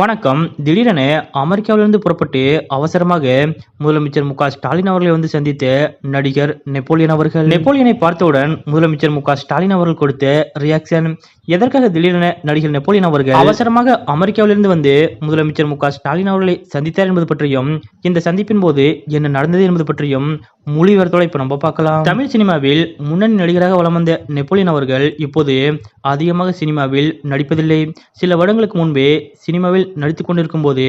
வணக்கம். திடீரென அமெரிக்காவிலிருந்து புறப்பட்டு அவசரமாக முதலமைச்சர் மு ஸ்டாலின் அவர்களை வந்து சந்தித்த நடிகர் நெப்போலியன் அவர்கள். நெப்போலியனை பார்த்தவுடன் முதலமைச்சர் மு ஸ்டாலின் அவர்கள் கொடுத்த ரியாக்ஷன் எதற்காக திடீரென நடிகர் நெப்போலியன் அவர்கள் அவசரமாக அமெரிக்காவிலிருந்து வந்து முதலமைச்சர் மு ஸ்டாலின் அவர்களை சந்தித்தார் என்பது பற்றியும் இந்த சந்திப்பின் போது என்ன நடந்தது என்பது பற்றியும் முழு இப்ப நம்ம பார்க்கலாம். தமிழ் சினிமாவில் முன்னணி நடிகராக வலம் வந்த நெப்போலியன் அவர்கள் இப்போது அதிகமாக சினிமாவில் நடிப்பதில்லை. சில வருடங்களுக்கு முன்பே சினிமாவில் நடித்துக் கொண்டிருக்கும் போது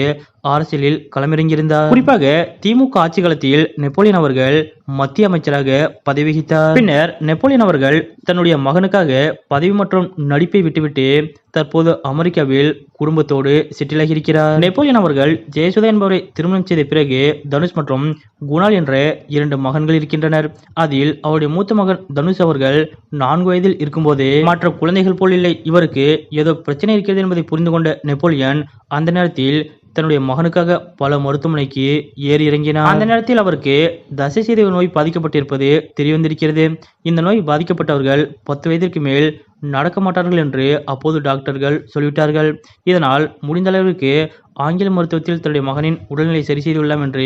அரசியலில் களமிறங்கியிருந்தார். குறிப்பாக திமுக ஆட்சி காலத்தில் நெப்போலியன் அவர்கள் மத்திய அமைச்சராக பதவி வகித்தார் பின்னர் நெப்போலியன் அவர்கள் தன்னுடைய மகனுக்காக பதவி மற்றும் நடிப்பை விட்டுவிட்டு தற்போது அமெரிக்காவில் குடும்பத்தோடு செட்டில் இருக்கிறார் நெப்போலியன் அவர்கள் ஜெயசுதா என்பவரை திருமணம் செய்த பிறகு தனுஷ் மற்றும் குணால் என்ற இரண்டு மகன்கள் இருக்கின்றனர். அதில் அவருடைய மூத்த மகன் தனுஷ் அவர்கள் நான்கு வயதில் இருக்கும்போதே மற்ற குழந்தைகள் போல் இல்லை. இவருக்கு ஏதோ பிரச்சனை இருக்கிறது என்பதை புரிந்து கொண்ட நெப்போலியன் அந்த நேரத்தில் தன்னுடைய மகனுக்காக பல மருத்துவமனைக்கு ஏறி இறங்கினார் அந்த நேரத்தில் அவருக்கு தசை சிதைவு நோய் பாதிக்கப்பட்டிருப்பது தெரிய வந்திருக்கிறது இந்த நோய் பாதிக்கப்பட்டவர்கள் பத்து வயதிற்கு மேல் நடக்க மாட்டார்கள் என்று அப்போது டாக்டர்கள் சொல்லிவிட்டார்கள். இதனால் முடிந்த அளவிற்கு ஆங்கில மருத்துவத்தில் தன்னுடைய மகனின் உடல்நிலை சரி செய்துள்ளலாம் என்று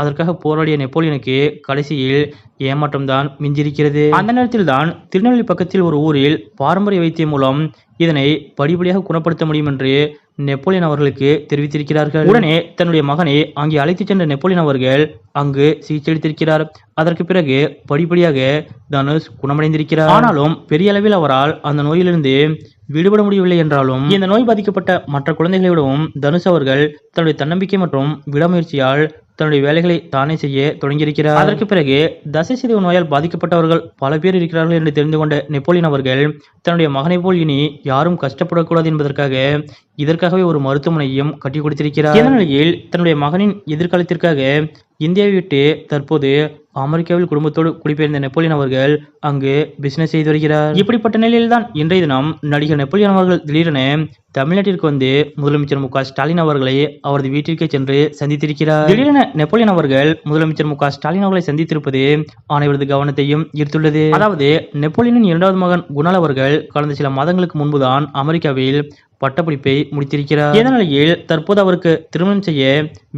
அதற்காக போராடிய நெப்போலியனுக்கு கடைசியில் ஏமாற்றம் தான் மிஞ்சிருக்கிறது அந்த நேரத்தில் தான் திருநெல்வேலி பக்கத்தில் ஒரு ஊரில் பாரம்பரிய வைத்தியம் மூலம் இதனை படிப்படியாக குணப்படுத்த முடியும் என்று நெப்போலியன் அவர்களுக்கு தெரிவித்திருக்கிறார்கள். உடனே தன்னுடைய மகனை அங்கே அழைத்துச் சென்ற நெப்போலியன் அவர்கள் அங்கு சிகிச்சை அளித்திருக்கிறார் அதற்கு பிறகு படிப்படியாக தனுஷ் குணமடைந்திருக்கிறார். ஆனாலும் பெரிய அளவில் அவரால் அந்த நோயிலிருந்து விடுபட முடியவில்லை என்றாலும் இந்த நோய் பாதிக்கப்பட்ட மற்ற குழந்தைகளை விடவும் தனுஷ் அவர்கள் தன்னுடைய தன்னம்பிக்கை மற்றும் விடாமுயற்சியால் தன்னுடைய வேலைகளை தானே செய்ய தொடங்கியிருக்கிறார். அதற்கு பிறகு தசை சிதைவு நோயால் பாதிக்கப்பட்டவர்கள் பல பேர் இருக்கிறார்கள் என்று தெரிந்து கொண்ட நெப்போலியன் அவர்கள் தன்னுடைய மகனை போல் இனி யாரும் கஷ்டப்படக்கூடாது என்பதற்காக இதற்காகவே ஒரு மருத்துவமனையும் கட்டி கொடுத்திருக்கிறார். இந்த நிலையில் தன்னுடைய மகனின் எதிர்காலத்திற்காக இந்தியாவை விட்டு தற்போது அமெரிக்காவில் குடும்பத்தோடு குடிபெயர்ந்த நெப்போலியன் அவர்கள் அங்கு பிசினஸ் செய்து வருகிறார். இப்படிப்பட்ட நிலையில்தான் இன்றைய தினம் நடிகர் நெப்போலியன் அவர்கள் திடீரென தமிழ்நாட்டிற்கு வந்து முதலமைச்சர் மு ஸ்டாலின் அவர்களை அவரது வீட்டிற்கே சென்று சந்தித்திருக்கிறார். திடீரென நெப்போலியன் அவர்கள் முதலமைச்சர் மு ஸ்டாலின் அவர்களை சந்தித்திருப்பது அனைவரது கவனத்தையும் ஈர்த்துள்ளது. அதாவது நெப்போலியனின் இரண்டாவது மகன் குணால் அவர்கள் கடந்த சில மாதங்களுக்கு முன்புதான் அமெரிக்காவில் பட்டப்படிப்பை முடித்திருக்கிறார். இந்த நிலையில் தற்போது அவருக்கு திருமணம் செய்ய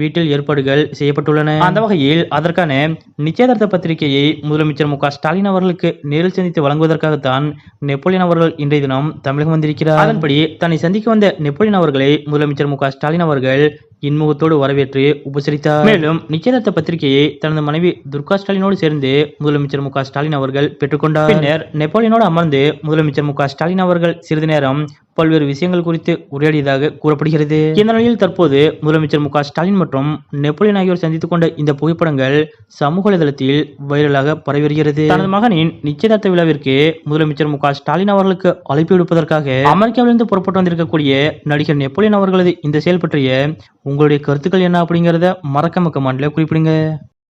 வீட்டில் ஏற்பாடுகள் செய்யப்பட்டுள்ளன? அந்த வகையில் அதற்கான நிச்சயதார்த்த பத்திரிகையை முதலமைச்சர் மு ஸ்டாலின் அவர்களுக்கு நேரில் சந்தித்து வழங்குவதற்காகத்தான் நெப்போலியன் அவர்கள் இன்றைய தினம் தமிழகம் வந்திருக்கிறார். அதன்படி தன்னை சந்திக்க வந்த நெப்போலியன் அவர்களை முதலமைச்சர் மு ஸ்டாலின் அவர்கள் இன்முகத்தோடு வரவேற்று உபசரித்தார். மேலும் நிச்சயதார்த்த பத்திரிகையை தனது மனைவி துர்கா ஸ்டாலினோடு சேர்ந்து முதலமைச்சர் மு ஸ்டாலின் அவர்கள் பெற்றுக்கொண்டார். பின்னர் நெப்போலியனோடு அமர்ந்து முதலமைச்சர் மு ஸ்டாலின் அவர்கள் சிறிது நேரம் பல்வேறு விஷயங்கள் குறித்து உரையாடியதாக கூறப்படுகிறது. இந்த நிலையில் தற்போது முதலமைச்சர் மு ஸ்டாலின் மற்றும் நெப்போலியன் ஆகியோர் சந்தித்துக் கொண்ட இந்த புகைப்படங்கள் சமூக வலைதளத்தில் வைரலாக பரவி வருகிறது. தனது மகனின் நிச்சயதார்த்த விழாவிற்கு முதலமைச்சர் மு ஸ்டாலின் அவர்களுக்கு அழைப்பு விடுப்பதற்காக அமெரிக்காவிலிருந்து புறப்பட்டு வந்திருக்கக்கூடிய நடிகர் நெப்போலியன் அவர்களது இந்த செயல் பற்றிய உங்களுடைய கருத்துக்கள் என்ன அப்படிங்கறத மறக்காம கமெண்ட்ல குறிப்பிடுங்க.